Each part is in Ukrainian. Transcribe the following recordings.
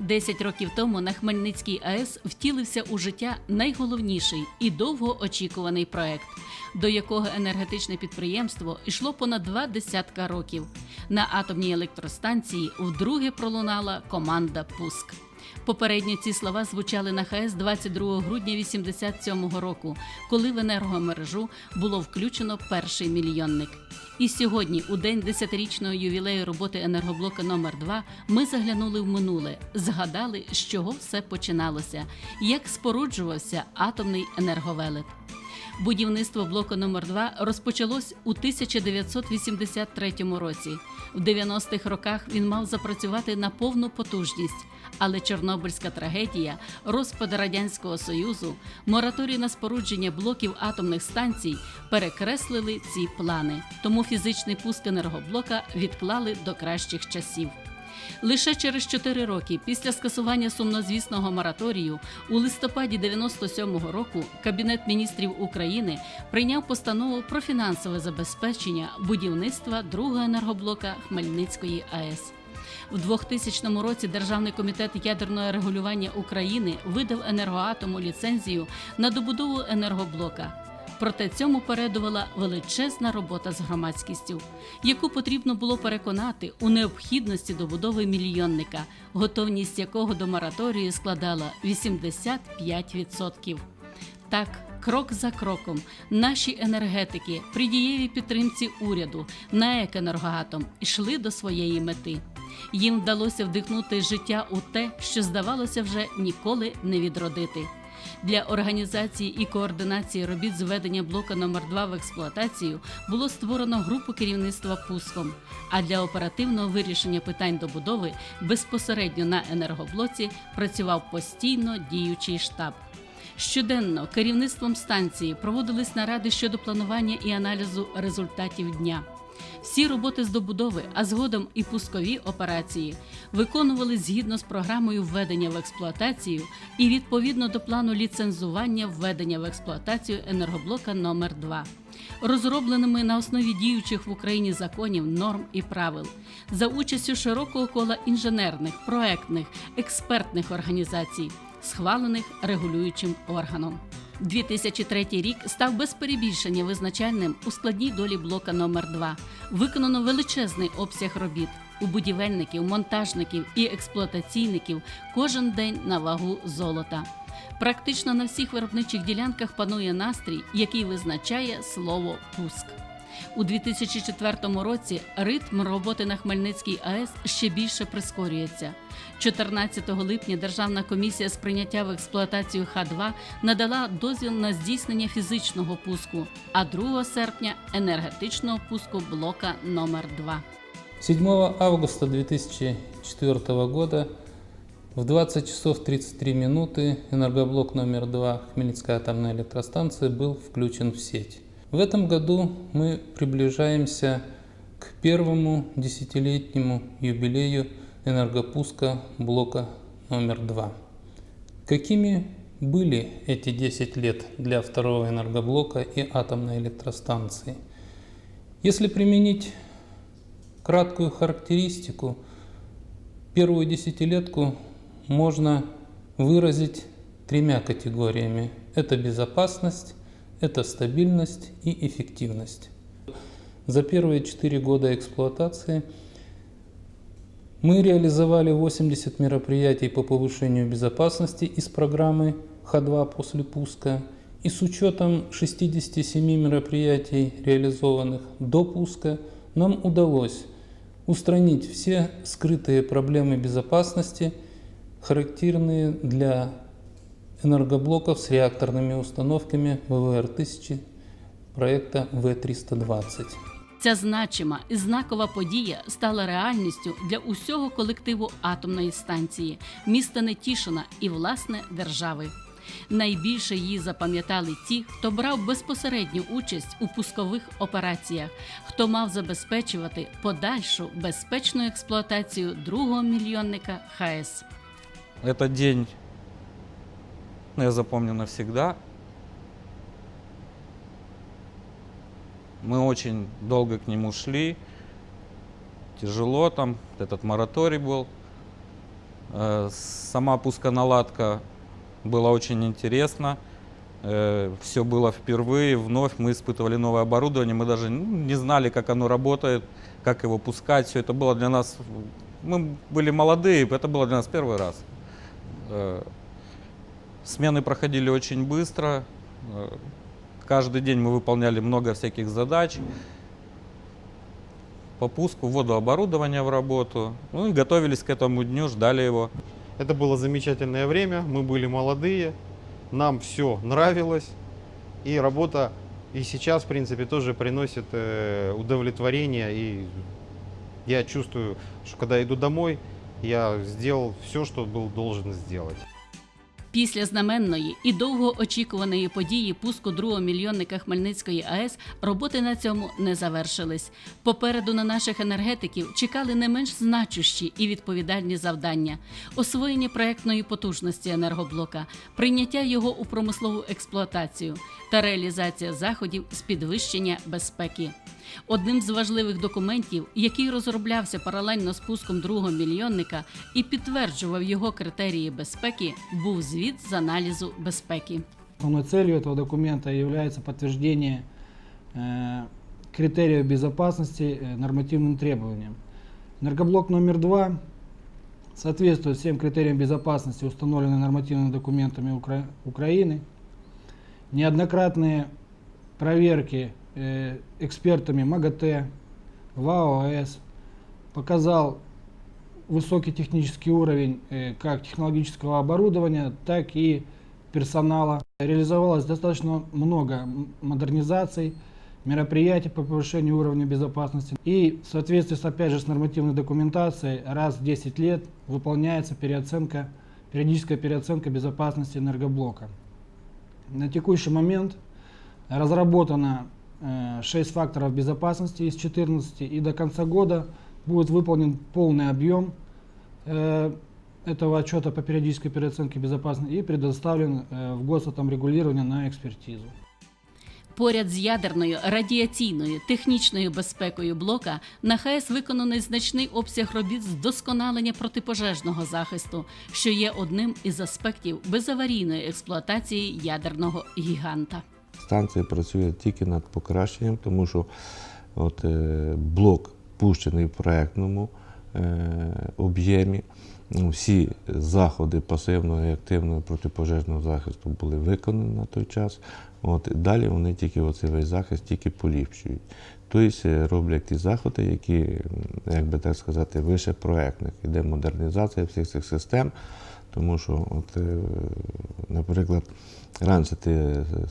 Десять років тому на Хмельницькій АЕС втілився у життя найголовніший і довгоочікуваний проект, до якого енергетичне підприємство йшло понад два десятка років. На атомній електростанції вдруге пролунала команда Пуск. Попередньо ці слова звучали на ХАЕС 22 грудня 87-го року, коли в енергомережу було включено перший мільйонник. І сьогодні, у день 10-річного ювілею роботи енергоблока номер 2 ми заглянули в минуле, згадали, з чого все починалося, як споруджувався атомний енерговелет. Будівництво блоку номер 2 розпочалось у 1983 році. В 90-х роках він мав запрацювати на повну потужність, але Чорнобильська трагедія, розпад радянського союзу, мораторій на спорудження блоків атомних станцій перекреслили ці плани. Тому фізичний пуск енергоблока відклали до кращих часів. Лише через 4 роки після скасування сумнозвісного мораторію у листопаді 97-го року Кабінет міністрів України прийняв постанову про фінансове забезпечення будівництва другого енергоблока Хмельницької АЕС. В 2000 році Державний комітет ядерного регулювання України видав енергоатому ліцензію на добудову енергоблока. Проте цьому передувала величезна робота з громадськістю, яку потрібно було переконати у необхідності добудови мільйонника, готовність якого до мораторію складала 85%. Так, крок за кроком, наші енергетики при дієвій підтримці уряду НАЕК «Енергоатом» йшли до своєї мети. Їм вдалося вдихнути життя у те, що здавалося вже ніколи не відродити. Для організації і координації робіт з введення блока номер 2 в експлуатацію було створено групу керівництва пуском. А для оперативного вирішення питань добудови безпосередньо на енергоблоці працював постійно діючий штаб. Щоденно керівництвом станції проводились наради щодо планування і аналізу результатів дня. Всі роботи з добудови, а згодом і пускові операції виконували згідно з програмою введення в експлуатацію і відповідно до плану ліцензування введення в експлуатацію енергоблока номер 2 розробленими на основі діючих в Україні законів, норм і правил, за участю широкого кола інженерних, проектних, експертних організацій, схвалених регулюючим органом. 2003 рік став без перебільшення визначальним у складній долі блока номер 2 Виконано величезний обсяг робіт. У будівельників, монтажників і експлуатаційників кожен день на вагу золота. Практично на всіх виробничих ділянках панує настрій, який визначає слово пуск. У 2004 році ритм роботи на Хмельницькій АЕС ще більше прискорюється. 14 липня Державна комісія з прийняття в експлуатацію Х2 надала дозвіл на здійснення фізичного пуску, а 2 серпня енергетичного пуску блока номер 2 7 августа 2004 года в 20 часов 33 минуты энергоблок номер 2 Хмельницкой атомной электростанции был включен в сеть. В этом году мы приближаемся к первому десятилетнему юбилею энергопуска блока номер 2. Какими были эти 10 лет для второго энергоблока и атомной электростанции? Если применить краткую характеристику, первую десятилетку можно выразить тремя категориями. Это безопасность, это стабильность и эффективность. За первые четыре года эксплуатации мы реализовали 80 мероприятий по повышению безопасности из программы Х2 после пуска. И с учетом 67 мероприятий, реализованных до пуска, нам удалось устранить все скрытые проблемы безопасности, характерные для энергоблоков с реакторными установками ВВР-1000 проекта В-320. Ця значима і знакова подія стала реальністю для усього колективу атомної станції, міста Нетішина і власне держави. Найбільше її запам'ятали ті, хто брав безпосередню участь у пускових операціях, хто мав забезпечувати подальшу безпечну експлуатацію другого мільйонника ХАЕС. Этот день ну, я запомню навсегда. Мы очень долго к нему шли. Тяжело там, этот мораторий был. Э, Сама пусконаладка была очень интересна. Все было впервые, вновь мы испытывали новое оборудование, мы даже не знали, как оно работает, как его пускать. Все это было для нас, мы были молодые, это было для нас первый раз. Смены проходили очень быстро. Каждый день мы выполняли много всяких задач по пуску, вводу оборудования в работу. Ну и готовились к этому дню, ждали его. Это было замечательное время, мы были молодые, нам все нравилось, и работа и сейчас, в принципе, тоже приносит э, удовлетворение, и я чувствую, что когда иду домой, я сделал все, что был должен сделать. Після знаменної і довго очікуваної події пуску другого мільйонника Хмельницької АЕС роботи на цьому не завершились. Попереду на наших енергетиків чекали не менш значущі і відповідальні завдання: освоєння проектної потужності енергоблока, прийняття його у промислову експлуатацію та реалізація заходів з підвищення безпеки. Одним з важливих документів, який розроблявся паралельно з пуском другого мільйонника і підтверджував його критерії безпеки, був звіт з аналізу безпеки. Основной целью этого документа является подтверждение э, критериев безопасности э, нормативным требованиям. Энергоблок номер два соответствует всем критериям безопасности, установленным нормативными документами Укра- Украины. Неоднократные проверки э, экспертами МАГАТЭ, ВАОС показал высокий технический уровень э, как технологического оборудования, так и персонала. Реализовалось достаточно много модернизаций, мероприятий по повышению уровня безопасности. И в соответствии с, опять же, с нормативной документацией раз в 10 лет выполняется переоценка, периодическая переоценка безопасности энергоблока. На текущий момент разработано э, 6 факторов безопасности из 14 и до конца года будет выполнен полный объем э, этого отчета по периодической переоценке безопасности и предоставлен э, в Госатомрегулирование на экспертизу. Поряд з ядерною, радіаційною, технічною безпекою блока на ХАЕС виконаний значний обсяг робіт з вдосконалення протипожежного захисту, що є одним із аспектів безаварійної експлуатації ядерного гіганта. Станція працює тільки над покращенням, тому що от, е, блок пущений в проектному е, об'ємі. Ну, Всі заходи пасивного і активного протипожежного захисту були виконані на той час. От, далі вони тільки оцей захист тільки поліпшують. Тобто е, роблять ті заходи, які, як би так сказати, вище проектних. Іде модернізація всіх цих систем, тому що, от, е, наприклад, раніше ті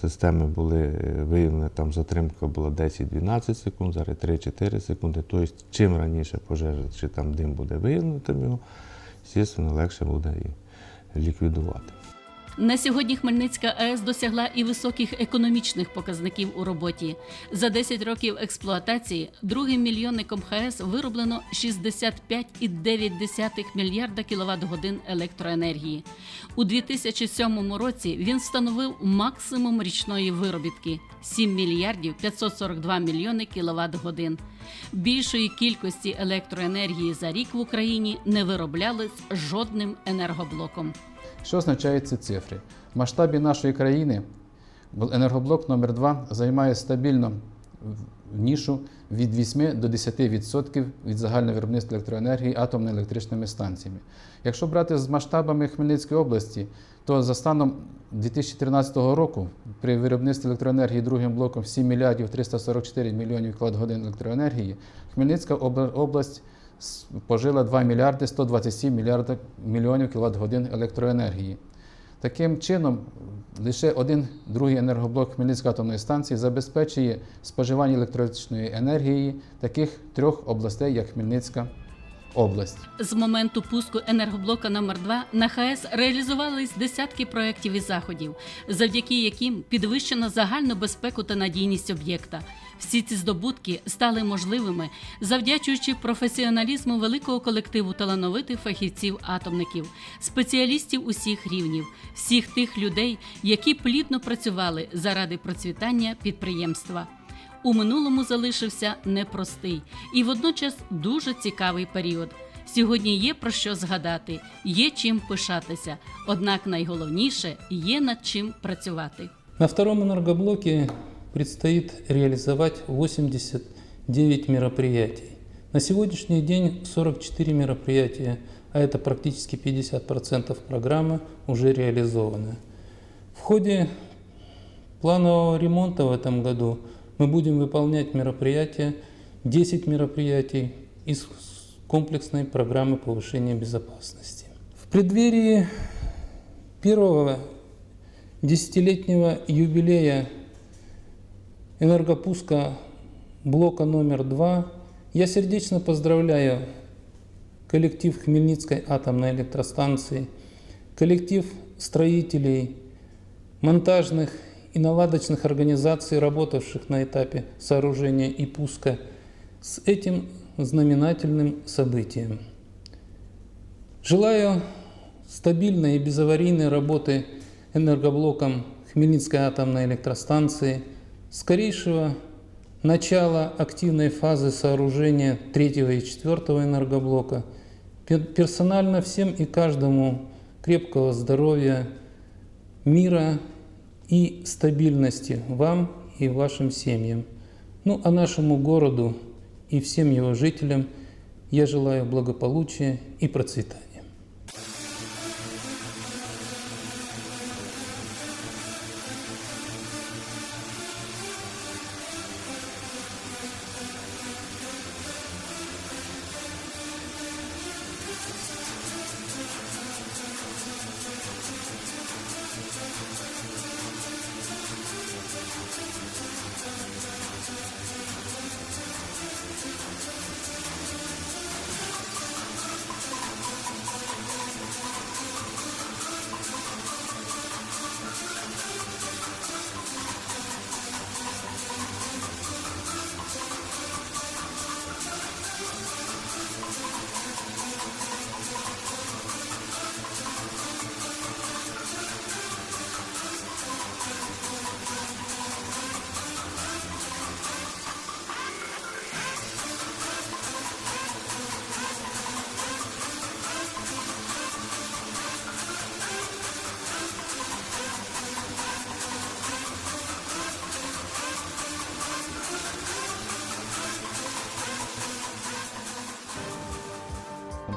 системи були е, виявлені, там затримка була 10-12 секунд, зараз 3-4 секунди. Тобто, чим раніше пожежа чи там дим буде виявлено, тим його, звісно, легше буде і ліквідувати. На сьогодні Хмельницька АЕС досягла і високих економічних показників у роботі. За 10 років експлуатації другим мільйонником ХАЕС вироблено 65,9 мільярда кіловат годин електроенергії. У 2007 році він встановив максимум річної виробітки 7 мільярдів 542 мільйони кіловат годин. Більшої кількості електроенергії за рік в Україні не вироблялись жодним енергоблоком. Що означають ці цифри? В масштабі нашої країни енергоблок номер 2 займає стабільно нішу від 8 до 10% від загального виробництва електроенергії атомно-електричними станціями. Якщо брати з масштабами Хмельницької області, то за станом 2013 року при виробництві електроенергії другим блоком 7 мільярдів 344 мільйонів кВт-годин електроенергії, Хмельницька область пожила 2 мільярди 127 мільярда мільйонів кВт-годин електроенергії. Таким чином, лише один другий енергоблок Хмельницької атомної станції забезпечує споживання електричної енергії таких трьох областей, як Хмельницька область. З моменту пуску енергоблока номер 2 на ХАЕС реалізувались десятки проєктів і заходів, завдяки яким підвищено загальну безпеку та надійність об'єкта. Всі ці здобутки стали можливими завдячуючи професіоналізму великого колективу талановитих фахівців-атомників, спеціалістів усіх рівнів, всіх тих людей, які плідно працювали заради процвітання підприємства У минулому залишився непростий і водночас дуже цікавий період. Сьогодні є про що згадати, є чим пишатися. Однак найголовніше є над чим працювати. На втором энергоблоке предстоит реализовать 89 мероприятий. На сегодняшний день 44 мероприятия, а это практически 50% программы, уже реализованы. В ходе планового ремонта в этом году мы будем выполнять мероприятия, 10 мероприятий из комплексной программы повышения безопасности. В преддверии первого десятилетнего юбилея энергопуска блока номер два я сердечно поздравляю коллектив Хмельницкой атомной электростанции, коллектив строителей, монтажных и наладочных организаций, работавших на этапе сооружения и пуска, с этим знаменательным событием. Желаю стабильной и безаварийной работы энергоблоком Хмельницкой атомной электростанции, скорейшего начала активной фазы сооружения третьего и четвертого энергоблока, пер- персонально всем и каждому крепкого здоровья, мира и стабильности вам и вашим семьям. Ну а нашему городу и всем его жителям я желаю благополучия и процветания.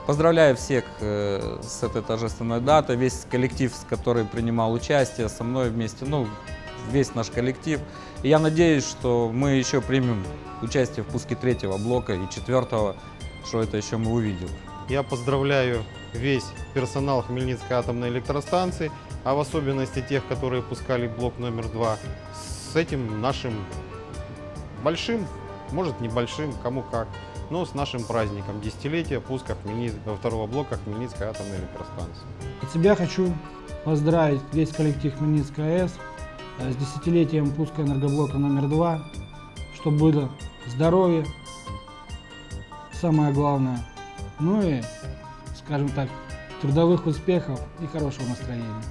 Поздравляю всех э, с этой торжественной датой, весь коллектив, который принимал участие, со мной вместе, ну, весь наш коллектив. И я надеюсь, что мы еще примем участие в пуске третьего блока и четвертого, что это еще мы увидим. Я поздравляю весь персонал Хмельницкой атомной электростанции, а в особенности тех, которые пускали блок номер два, с этим нашим большим, может небольшим, кому как, но с нашим праздником десятилетия пуска Хмельниц- второго блока Хмельницкой атомной электростанции. От себя хочу поздравить весь коллектив Хмельницкой АЭС э, с десятилетием пуска энергоблока номер два, чтобы было здоровье, самое главное, ну и, скажем так, трудовых успехов и хорошего настроения.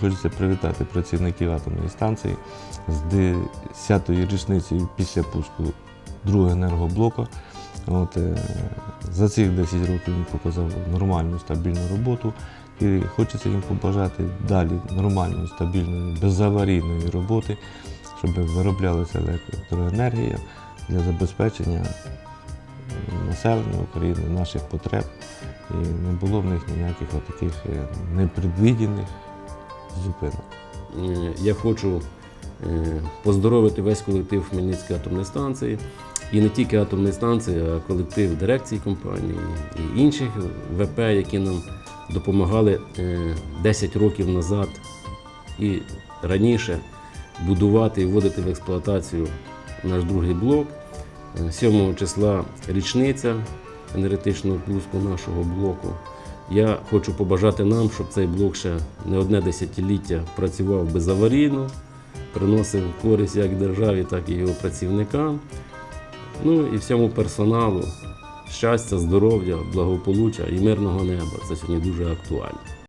Хочеться привітати працівників атомної станції з 10-ї річницею після пуску другого енергоблока. От, е, за цих 10 років він показав нормальну стабільну роботу і хочеться їм побажати далі нормальної, стабільної, безаварійної роботи, щоб вироблялася електроенергія для забезпечення е, населення України, наших потреб. І не було в них ніяких таких непредвідених зупинок. Е, Я хочу е, поздоровити весь колектив Хмельницької атомної станції. І не тільки атомної станції, а колектив дирекції компанії і інших ВП, які нам допомагали е, 10 років назад і раніше будувати і вводити в експлуатацію наш другий блок. Е, 7 числа річниця енергетичного пуску нашого блоку. Я хочу побажати нам, щоб цей блок ще не одне десятиліття працював безаварійно, приносив користь як державі, так і його працівникам. Ну і всьому персоналу щастя, здоров'я, благополуччя і мирного неба. Це сьогодні дуже актуально.